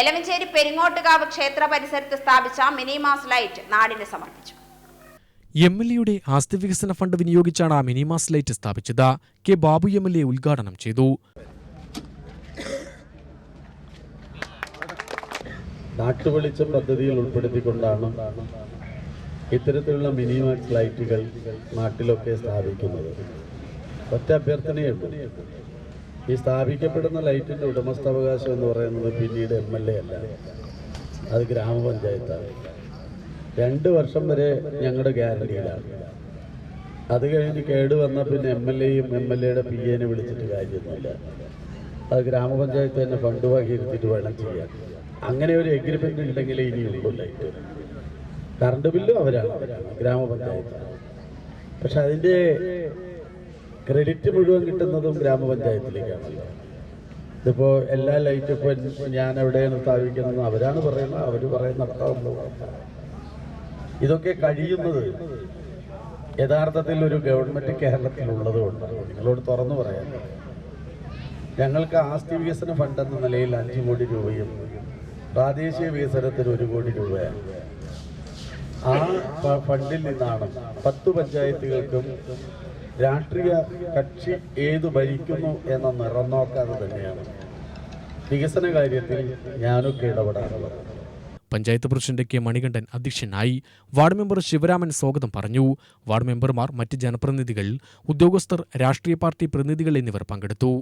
എലമഞ്ചേരി പെരിങ്ങോട്ടുകാവ് ക്ഷേത്ര പരിസരത്ത് സ്ഥാപിച്ച മിനിമാസ് ലൈറ്റ് നാടിന് സമർപ്പിച്ചു. എം എൽ എയുടെ ആസ്തി വികസന ഫണ്ട് വിനിയോഗിച്ചാണ് മിനിമാസ് ലൈറ്റ് സ്ഥാപിച്ചത്. K Babu M L A ഉദ്ഘാടനം ചെയ്തു. നാട്ടുവെളിച്ചം പദ്ധതിയിൽ ഉൾപ്പെടുത്തിക്കൊണ്ടാണ് ഇത്തരത്തിലുള്ള മിനിമാക്സ് ലൈറ്റുകൾ നാട്ടിലൊക്കെ സ്ഥാപിക്കുന്നത്. ഒറ്റ അഭ്യർത്ഥനയുണ്ട് ഈ സ്ഥാപിക്കപ്പെടുന്ന ലൈറ്റിന്റെ ഉടമസ്ഥാവകാശം എന്ന് പറയുന്നത് പിന്നീട് എം എൽ എ അല്ല. അത് ഗ്രാമപഞ്ചായത്താണ്. രണ്ട് വർഷം വരെ ഞങ്ങളുടെ ഗ്യാരണ്ടിയിലാണ്. അത് കഴിഞ്ഞ് കേട് വന്നാൽ പിന്നെ എം എൽ എയും എം എൽ എയുടെ പി എനെ വിളിച്ചിട്ട് കാര്യമൊന്നുമില്ല. അത് ഗ്രാമപഞ്ചായത്ത് തന്നെ ഫണ്ട് വകയിരുത്തിയിട്ട് വേണം ചെയ്യാൻ. അങ്ങനെ ഒരു എഗ്രിമെന്റ് ഉണ്ടെങ്കിൽ ഇനിയുള്ളൂ ലൈറ്റ്. കറണ്ട് ബില്ലും അവരാണ്. ഗ്രാമപഞ്ചായത്ത് പക്ഷെ അതിന്റെ ക്രെഡിറ്റ് മുഴുവൻ കിട്ടുന്നതും ഗ്രാമപഞ്ചായത്തിലേക്കാണ് ഇതിപ്പോ എല്ലാ ലൈറ്റും ഇപ്പൊ ഞാൻ എവിടെയാണ് സ്ഥാപിക്കുന്നത് അവരാണ് പറയുന്നത് അവർ പറയുന്നിടത്താവുമ്പോൾ ഇതൊക്കെ കഴിയുന്നത് യഥാർത്ഥത്തിൽ ഒരു ഗവൺമെന്റ് കേരളത്തിലുള്ളത് കൊണ്ടാണ്. നിങ്ങളോട് തുറന്നു പറയാൻ ഞങ്ങൾക്ക് ആസ്തി വികസന ഫണ്ട് എന്ന നിലയിൽ അഞ്ച് കോടി രൂപയും പ്രാദേശിക വികസനത്തിന് ഒരു കോടി രൂപയാണ്. ആ ഫണ്ടിൽ നിന്നാണ് പത്ത് പഞ്ചായത്തുകൾക്കും രാഷ്ട്രീയ കക്ഷി ഏത് ഭരിക്കുന്നു എന്ന നിറം നോക്കാതെ തന്നെയാണ്. വികസന കാര്യത്തിൽ ഞാനൊക്കെ ഇടപെടാറുള്ളത്. പഞ്ചായത്ത് പ്രസിഡന്റ് കെ മണികണ്ഠൻ അധ്യക്ഷനായി വാർഡ് മെമ്പർ ശിവരാമൻ സ്വാഗതം പറഞ്ഞു. വാർഡ് മെമ്പർമാർ മറ്റ് ജനപ്രതിനിധികൾ ഉദ്യോഗസ്ഥർ രാഷ്ട്രീയ പാർട്ടി പ്രതിനിധികൾ എന്നിവർ പങ്കെടുത്തു.